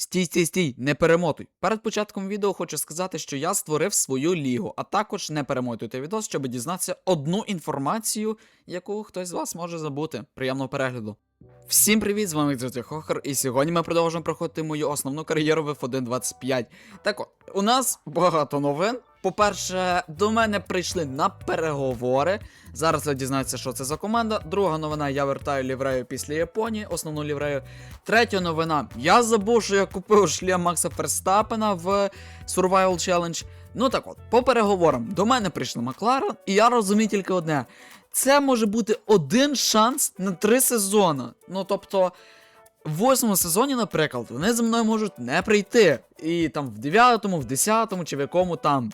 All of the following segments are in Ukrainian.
Стій, стій, стій, не перемотуй. Перед початком відео хочу сказати, що я створив свою лігу, а також не перемотуйте відео, щоб дізнатися одну інформацію, яку хтось з вас може забути. Приємного перегляду. Всім привіт, з вами Дзюті Хохер, і сьогодні ми продовжуємо проходити мою основну кар'єру в F1 25. Так от, у нас багато новин. По-перше, до мене прийшли на переговори. Зараз ви дізнаєтеся, що це за команда. Друга новина, я вертаю ліврею після Японії, основну ліврею. Третя новина. Я забув, що я купив шлем Макса Ферстапена в Survival Challenge. Ну так от, по переговорам до мене прийшли Макларен, і я розумію тільки одне. Це може бути один шанс на три сезони. Ну тобто, в восьмому сезоні, наприклад, вони за мною можуть не прийти. І там в дев'ятому, в десятому чи в якому там.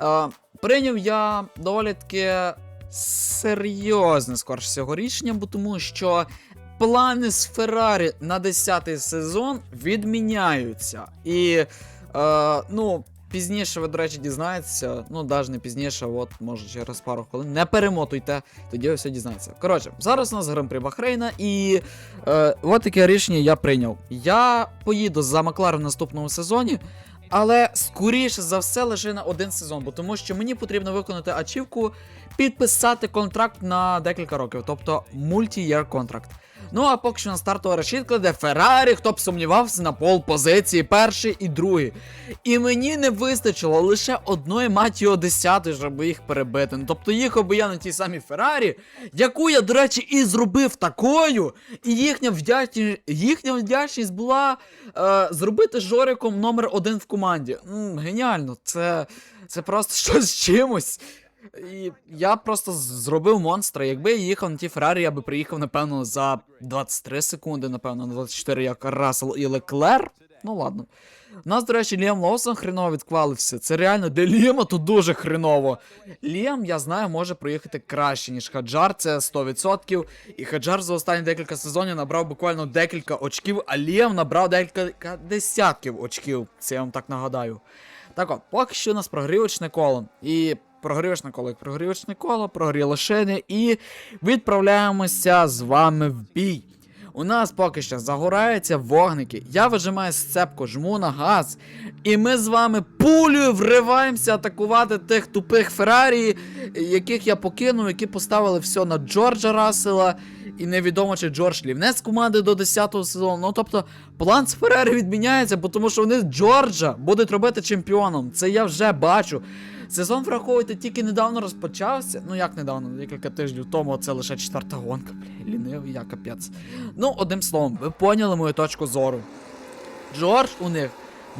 Е, прийняв я доволі таки серйозне, скоріше всього, рішення, бо тому що плани з Феррарі на 10 сезон відміняються. І, е, ну, пізніше ви, до речі, дізнаєтеся, ну, навіть не пізніше, от, може, через пару хвилин. Не перемотуйте, тоді ви все дізнаєтеся. Коротше, зараз у нас гран-при Бахрейна, і е, от таке рішення я прийняв. Я поїду за Макларен в наступному сезоні. Але скоріше за все лише на один сезон, бо тому що мені потрібно виконати ачівку, підписати контракт на декілька років, тобто мульті-єр контракт. Ну а поки що на стартова решітка, де Феррарі, хто б сумнівався на пол позиції перший і другий. І мені не вистачило лише одної матіо десятої, щоб їх перебити. Ну, тобто їхав би я на тій самій Феррарі, яку я, до речі, і зробив такою. І їхня вдячність, їхня вдячність була е, зробити Жориком номер один в команді. М, геніально, це, це просто щось з чимось. І я просто зробив монстра. Якби я їхав на ті Феррарі, я би приїхав, напевно, за 23 секунди, напевно, на 24, як Рассел і Леклер. Ну ладно. У нас, до речі, Ліам Лоусон хреново відквалився. Це реально для Ліама то дуже хреново. Ліам, я знаю, може проїхати краще, ніж Хаджар, це 100%. І Хаджар за останні декілька сезонів набрав буквально декілька очків, а Ліам набрав декілька десятків очків. Це я вам так нагадаю. Так от, поки що у нас прогрівочне коло. І прогрівочне коло, як прогрівочне коло, прогріли шини і відправляємося з вами в бій. У нас поки що загораються вогники. Я вижимаю сцепку, жму на газ. І ми з вами пулею вриваємося атакувати тих тупих Феррарі, яких я покинув, які поставили все на Джорджа Рассела. І невідомо, чи Джордж Лівне з команди до 10-го сезону. Ну тобто, план з Феррарі відміняється, бо тому що вони Джорджа будуть робити чемпіоном. Це я вже бачу. Сезон, враховуйте, тільки недавно розпочався. Ну як недавно, декілька тижнів тому, це лише четверта гонка, бля, лінивий, я капець. Ну, одним словом, ви поняли мою точку зору. Джордж у них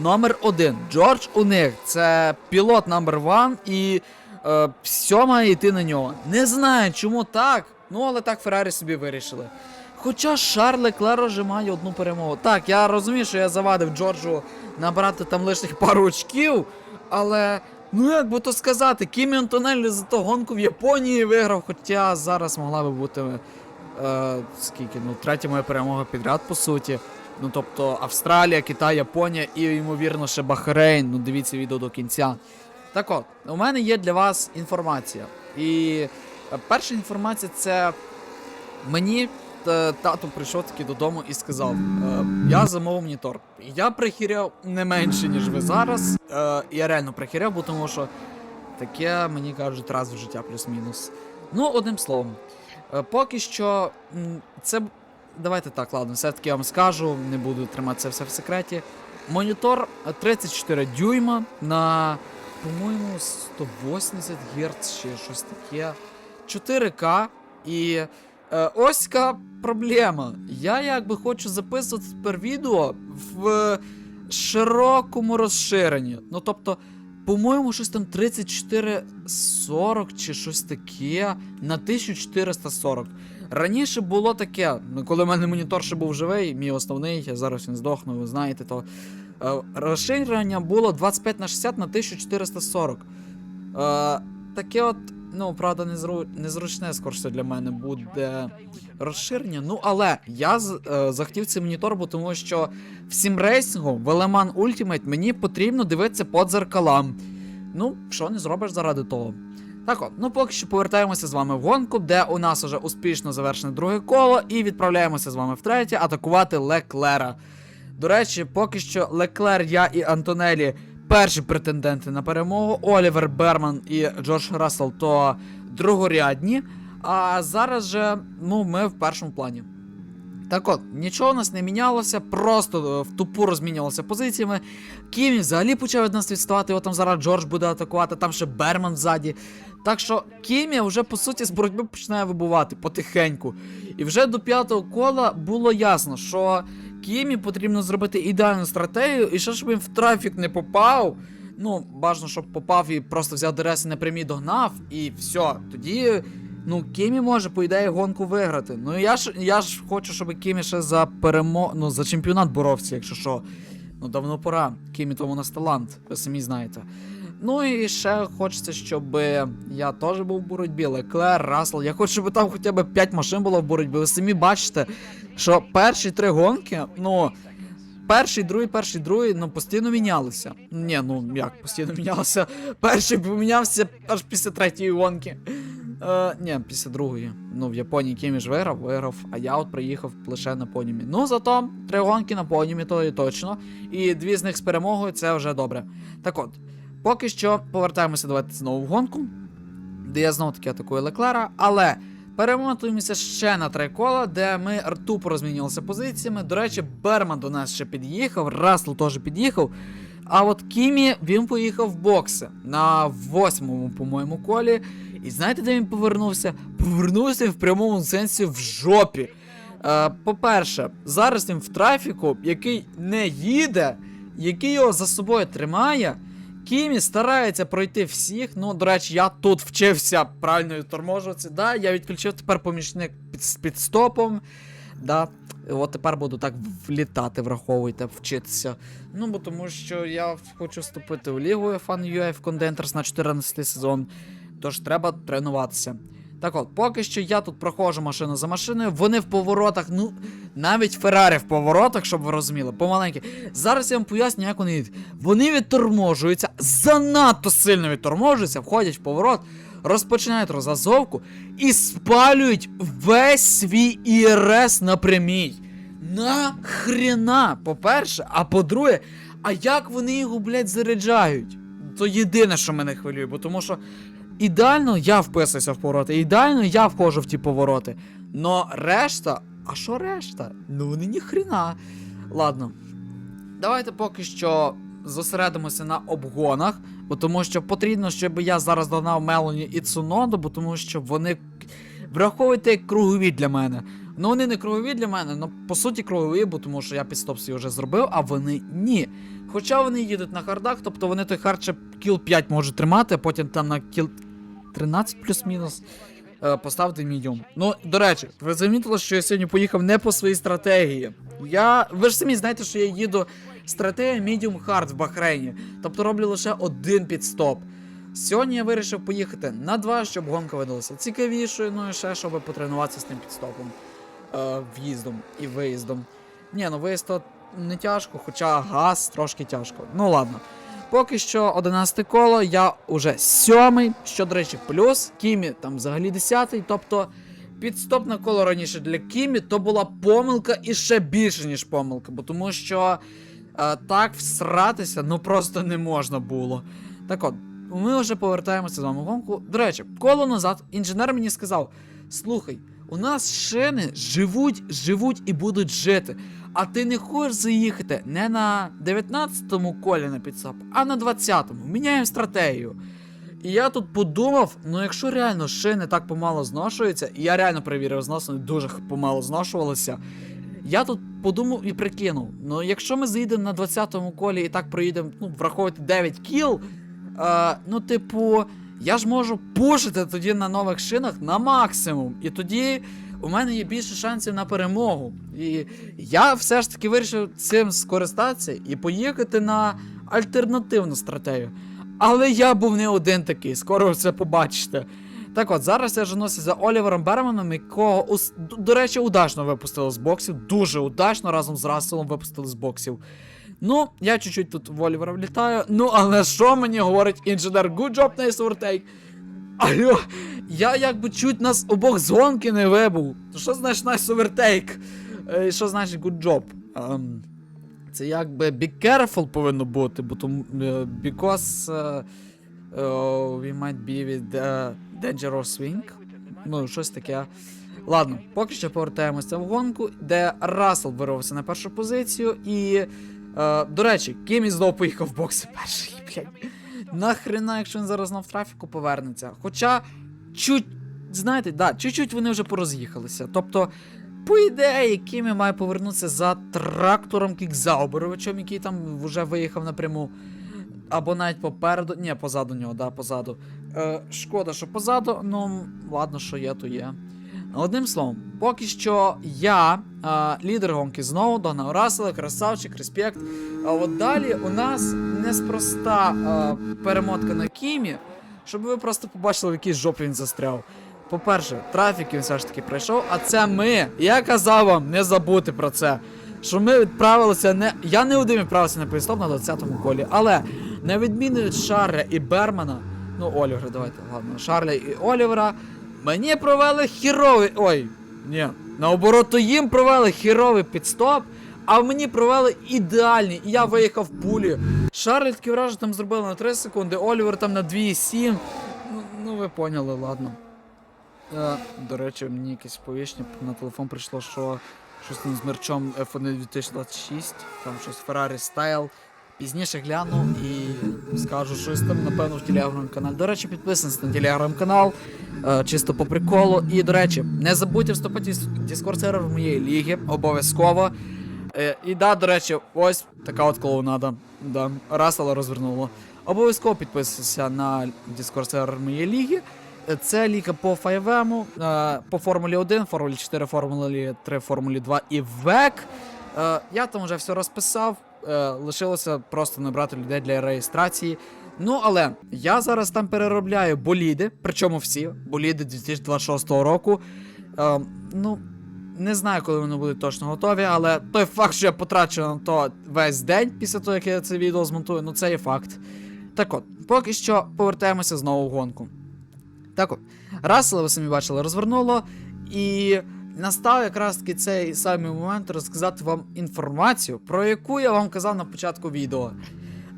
номер один. Джордж у них це пілот номер ван і е, все має йти на нього. Не знаю, чому так. Ну, але так Феррарі собі вирішили. Хоча Шарль Леклер вже має одну перемогу. Так, я розумію, що я завадив Джорджу набрати там лишніх пару очків, але. Ну як би то сказати, Кімі Антонеллі за то гонку в Японії виграв, хоча зараз могла би бути е, скільки, ну, третя моя перемога підряд, по суті. Ну тобто Австралія, Китай, Японія і, ймовірно, ще Бахрейн. Ну, дивіться відео до кінця. Так от, у мене є для вас інформація. І е, перша інформація це мені тато прийшов таки додому і сказав: е, я замовив монітор. Я прихіряв не менше, ніж ви зараз. Е, я реально прихіряв, бо тому що таке мені кажуть раз в життя плюс-мінус. Ну, одним словом, е, поки що це. Давайте так, ладно, все-таки я вам скажу, не буду тримати це все в секреті. Монітор е, 34 дюйма на, по-моєму, 180 Гц чи щось таке. 4К. І е, ось яка проблема. Я якби хочу записувати тепер відео в широкому розширенні. Ну тобто, по-моєму, щось там 3440 чи щось таке на 1440. Раніше було таке, ну, коли в мене монітор ще був живий, мій основний, я зараз він здохну, ви знаєте, то е, розширення було 25 на 60 на 1440. Е, таке от, ну, правда, незру... незручне скорше для мене буде розширення. Ну, але я е, захотів цей монітор, бо тому що в сімрейсингу, в Eleman Ultimate мені потрібно дивитися по дзеркалам. Ну, що не зробиш заради того. Так от, ну поки що повертаємося з вами в гонку, де у нас уже успішно завершене друге коло, і відправляємося з вами втретє атакувати Леклера. До речі, поки що Леклер, я і Антонелі перші претенденти на перемогу. Олівер Берман і Джордж Рассел то другорядні. А зараз же, ну, ми в першому плані. Так от, нічого у нас не мінялося, просто е, в тупу розмінювалися позиціями. Кімі взагалі почав від нас відставати, його там зараз Джордж буде атакувати, там ще Берман ззаді. Так що Кімі вже по суті з боротьби починає вибувати потихеньку. І вже до п'ятого кола було ясно, що Кімі потрібно зробити ідеальну стратегію, і ще щоб він в трафік не попав. Ну, бажано, щоб попав і просто взяв ДРС і напрямі догнав, і все. Тоді, ну, Кімі може, по ідеї, гонку виграти. Ну, я ж я ж хочу, щоб Кімі ще за перемо... ну, за чемпіонат боровся, якщо що. Ну, давно пора. Кімі тому у нас талант, ви самі знаєте. Ну і ще хочеться, щоб я теж був в боротьбі. Леклер, Рассел. Я хочу, щоб там хоча б 5 машин було в боротьбі. Ви самі бачите, що перші три гонки, ну. Перший, другий, перший, другий, ну постійно мінялися. Ні, ну як постійно мінялися. Перший помінявся аж після третьої гонки. Е, ні, після другої. Ну, в Японії Кімі ж виграв, виграв, а я от приїхав лише на понімі. Ну, зато три гонки на понімі, то і точно. І дві з них з перемогою це вже добре. Так от, поки що повертаємося давайте знову в гонку, де я знову таки атакую Леклера, але. Перемотуємося ще на три кола, де ми тупо розмінювалися позиціями. До речі, Берман до нас ще під'їхав, Рассел теж під'їхав. А от Кімі він поїхав в бокси на восьмому, по-моєму, колі. І знаєте, де він повернувся? Повернувся в прямому сенсі в жопі. Е, по-перше, зараз він в трафіку, який не їде, який його за собою тримає. Кімі старається пройти всіх. Ну, до речі, я тут вчився правильно відторможуватися. Да, я відключив тепер помічник під, під стопом. Да. От тепер буду так влітати, враховуйте, вчитися. Ну, бо тому що я хочу вступити в лігу Fan UF Contenders на 14 сезон. Тож треба тренуватися. Так от, поки що я тут проходжу машину за машиною, вони в поворотах, ну, навіть Феррарі в поворотах, щоб ви розуміли, помаленьки. Зараз я вам поясню, як вони йдуть. Вони відторможуються, занадто сильно відторможуються, входять в поворот, розпочинають розазовку і спалюють весь свій ІРС на прямій. Нахрена, по-перше, а по-друге, а як вони його, блядь, заряджають? То єдине, що мене хвилює, бо тому що ідеально я вписуюся в повороти, ідеально я входжу в ті повороти. Но решта, а що решта? Ну вони ніхрена. Ладно. Давайте поки що зосередимося на обгонах, бо тому що потрібно, щоб я зараз догнав Мелоні і Цуноду, бо тому що вони враховуйте кругові для мене. Ну вони не кругові для мене, ну по суті кругові, бо тому що я підстоп свій вже зробив, а вони ні. Хоча вони їдуть на хардах, тобто вони той хард ще кіл 5 можуть тримати, а потім там на кіл 13 плюс-мінус е, поставити мідіум. Ну, до речі, ви замітили, що я сьогодні поїхав не по своїй стратегії. Я. Ви ж самі знаєте, що я їду стратегія Medium Hard в Бахрейні. Тобто роблю лише один підстоп. Сьогодні я вирішив поїхати на два, щоб гонка видалася цікавішою, ну і ще, щоб потренуватися з тим підстопом. Е, в'їздом і виїздом. Ні, ну виїзд то не тяжко, хоча газ трошки тяжко. Ну ладно. Поки що 11 коло, я уже сьомий, що, до речі, плюс. Кімі там взагалі 10-й. тобто підстопне коло раніше для Кімі то була помилка і ще більше, ніж помилка, бо тому що е, так всратися ну просто не можна було. Так от, ми вже повертаємося з вами гонку. До речі, коло назад інженер мені сказав: слухай, у нас шини живуть, живуть і будуть жити. А ти не хочеш заїхати не на 19-му колі на підсап, а на 20-му. Міняємо стратегію. І я тут подумав: ну якщо реально шини так помало зношуються, і я реально перевірив знос, вони дуже помало зношувалися. Я тут подумав і прикинув: ну якщо ми заїдемо на 20-му колі і так проїдемо, ну, враховувати 9 кіл, е, ну, типу, я ж можу пушити тоді на нових шинах на максимум. І тоді у мене є більше шансів на перемогу. І я все ж таки вирішив цим скористатися і поїхати на альтернативну стратегію. Але я був не один такий, скоро ви це побачите. Так от, зараз я женуся за Олівером Берманом, якого, до речі, удачно випустили з боксів. Дуже удачно разом з Расселом випустили з боксів. Ну, я чуть-чуть тут в Олівера влітаю. Ну, але що мені говорить інженер? Good job, nice overtake. Алло, я якби чуть нас обох з гонки не вибув. То що значить nice overtake? Е, і що значить good job? Ем, Це якби be careful повинно бути, бо тому е, because е, е, we might be with the dangerous wing. Ну, щось таке. Ладно, поки що повертаємося в гонку, де Рассел вирвався на першу позицію. І, е, до речі, Кімі знову поїхав в бокси перший. Блядь. Нахрена, якщо він зараз знов трафіку повернеться. Хоча, чуть, знаєте, да, чуть-чуть вони вже пороз'їхалися. Тобто, по ідеї, Кімі має повернутися за трактором Кікзауберовичем, який там вже виїхав напряму. Або навіть попереду. Ні, позаду нього, да, позаду. Е, шкода, що позаду, ну ладно, що є, то є. Одним словом, поки що я, е, лідер гонки, знову догнав Рассела, красавчик, респект. А от далі у нас неспроста е, перемотка на Кімі, щоб ви просто побачили, в якій жопі він застряв. По-перше, трафік він все ж таки пройшов, а це ми. Я казав вам не забути про це. Що ми відправилися не. Я не один відправився на поїстоп на 20-му колі, але на відміну від Шарля і Бермана, ну Олівера, давайте, ладно, Шарля і Олівера, мені провели хіровий. Ой, ні, наоборот, то їм провели хіровий підстоп, а мені провели ідеальний. І я виїхав в пулі. Шарль такі враження там зробили на 3 секунди, Олівер там на 2,7. Ну, ну ви поняли, ладно. Е, до речі, мені якесь сповіщення на телефон прийшло, що щось там з мерчом F1 2026, там щось Ferrari Style. Пізніше гляну і скажу щось там, напевно, в телеграм-каналі. До речі, підписуйтесь на телеграм-канал, е, чисто по приколу. І, до речі, не забудьте вступити в Discord сервер моєї ліги, обов'язково. Е, і да, до речі, ось така от клоунада. Да, Рассела розвернуло. Обов'язково підписуйтеся на Discord сервер моєї ліги. Е, Це ліга по 5 е, по Формулі 1, Формулі 4, Формулі 3, Формулі 2 і ВЕК. Я там вже все розписав. Е, Лишилося просто набрати людей для реєстрації. Ну, але я зараз там переробляю боліди, причому всі боліди 2026 року. Е, Ну, не знаю, коли вони будуть точно готові, але той факт, що я потрачу на то весь день після того, як я це відео змонтую, ну це є факт. Так от, поки що повертаємося знову в гонку. Так от, Рассела, ви самі бачили, розвернуло, і настав якраз таки цей самий момент розказати вам інформацію, про яку я вам казав на початку відео.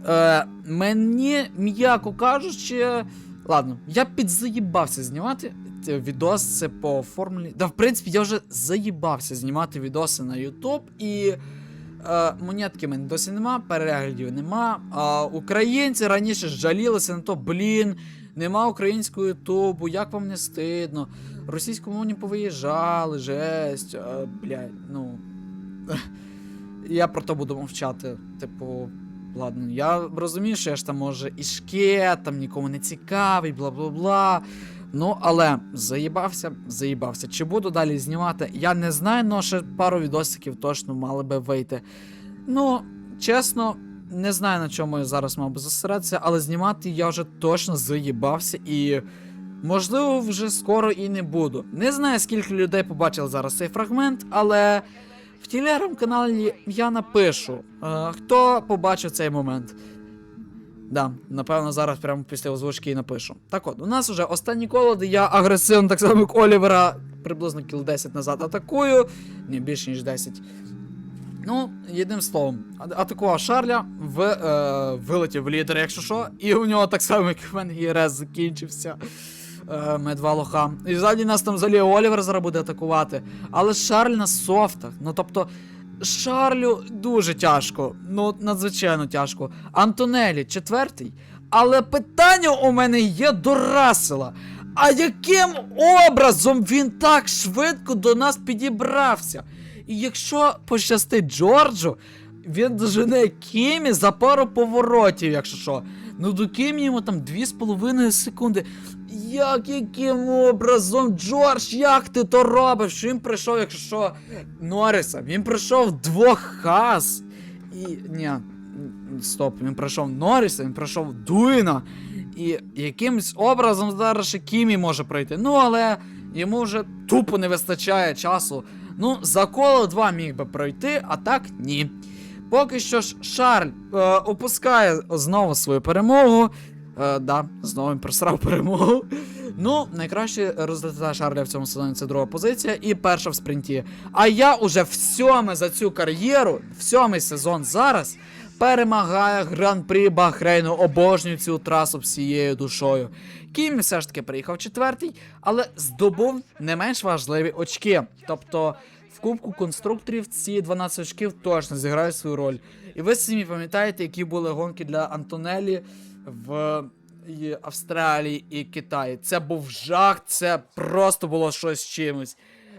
Е, мені, м'яко кажучи, ладно, я підзаїбався знімати ці відоси по формулі. Да, в принципі, я вже заїбався знімати відоси на YouTube і. Е, монетки в мене досі нема, переглядів нема. А українці раніше жалілися на то, блін, нема українського ютубу, як вам не стидно. Російськомовні повиїжджали, жесть, а, блядь, ну. Я про то буду мовчати. Типу, ладно, я розумію, що я ж там може і шке, там нікому не цікавий, бла бла бла. Ну, але заїбався, заїбався. Чи буду далі знімати? Я не знаю, але ще пару відосиків точно мали би вийти. Ну, чесно, не знаю, на чому я зараз мав би зосередитися, але знімати я вже точно заїбався і. Можливо, вже скоро і не буду. Не знаю, скільки людей побачили зараз цей фрагмент, але в телеграм-каналі я напишу, е, хто побачив цей момент. Да, напевно, зараз прямо після озвучки і напишу. Так от, у нас вже останні коло, де я агресивно, так само як Олівера, приблизно кіл 10 назад атакую. Ні, більше ніж 10. Ну, єдним словом, атакував Шарля, в, е, вилетів в лідер, якщо що, і у нього так само, як в мене ЄРС закінчився. Е, медва лоха. І ззаді нас там взагалі Олівер зараз буде атакувати. Але Шарль на софтах. Ну тобто, Шарлю дуже тяжко. Ну, надзвичайно тяжко. Антонелі, четвертий. Але питання у мене є до Рассела. А яким образом він так швидко до нас підібрався? І якщо пощастить Джорджу, він дожене Кімі за пару поворотів, якщо що. Ну до Кімі йому там 2,5 секунди. Як яким образом, Джордж, як ти то робиш? Він прийшов, якщо що, Норріса, він прийшов двох хас. І. Ні, стоп, він пройшов Норріса, він пройшов Дуїна. І якимось образом зараз ще Кімі може пройти. Ну, але йому вже тупо не вистачає часу. Ну, за коло 2 міг би пройти, а так ні. Поки що ж Шарль е, опускає знову свою перемогу. Е, да, знову він просрав перемогу. Ну, найкращий результат Шарля в цьому сезоні це друга позиція і перша в спринті. А я уже в сьоме за цю кар'єру, в сьомий сезон зараз перемагає гран-прі Бахрейну. Обожнюю цю трасу всією душою. Кім все ж таки приїхав четвертий, але здобув не менш важливі очки. Тобто в Кубку конструкторів ці 12 очків точно зіграють свою роль. І ви самі пам'ятаєте, які були гонки для Антонелі в Австралії і Китаї. Це був жах, це просто було щось чимось.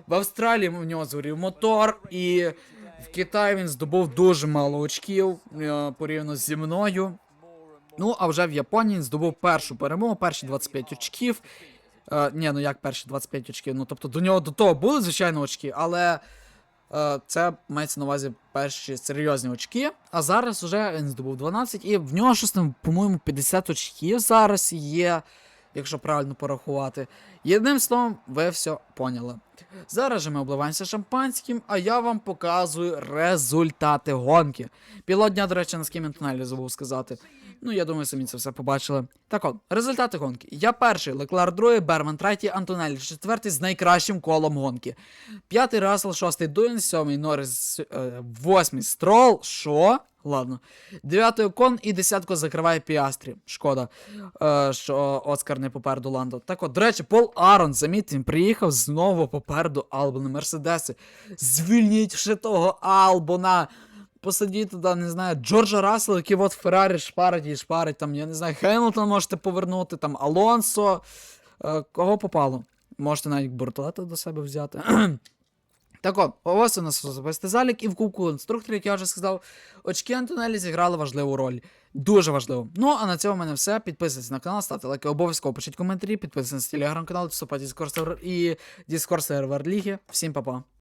В Австралії в нього згорів мотор, і в Китаї він здобув дуже мало очків е, порівняно зі мною. Ну, а вже в Японії він здобув першу перемогу, перші 25 очків. Е, ні, ну як перші 25 очків? Ну, тобто до нього до того були, звичайно, очки, але е, це мається на увазі перші серйозні очки. А зараз вже він здобув 12, і в нього щось там, по-моєму, 50 очків зараз є, якщо правильно порахувати. Єдним словом, ви все поняли. Зараз же ми обливаємося шампанським, а я вам показую результати гонки. Пілот дня, до речі, на скімін тунелі забув сказати. Ну, я думаю, самі це все побачили. Так от, результати гонки. Я перший, Леклар другий, Берман третій, Антонелі четвертий з найкращим колом гонки. П'ятий Рассел, шостий Дуін, сьомий Норрис, е, восьмий Строл. Що? Ладно. Дев'ятий Окон і десятку закриває Піастрі. Шкода, е, що Оскар не попереду Ландо. Так от, до речі, Пол Арон, замітьте, він приїхав знову попереду Албона Мерседеси. Звільніть ще того Албона. Посадіть туди, не знаю, Джорджа Рассела, який от Феррарі шпарить і шпарить, там, я не знаю, Хемілтон можете повернути, там Алонсо. Е, кого попало? Можете навіть Бортолета до себе взяти. Так от, ось у нас особистий залік, і в кубку конструкторів, як я вже сказав, очки Антонелі зіграли важливу роль. Дуже важливо. Ну, а на цьому в мене все. Підписуйтесь на канал, ставте лайки, обов'язково пишіть коментарі, підписуйтесь на телеграм-канал, вступайте в Discord сервер і Discord сервер Ліги. Всім па-па.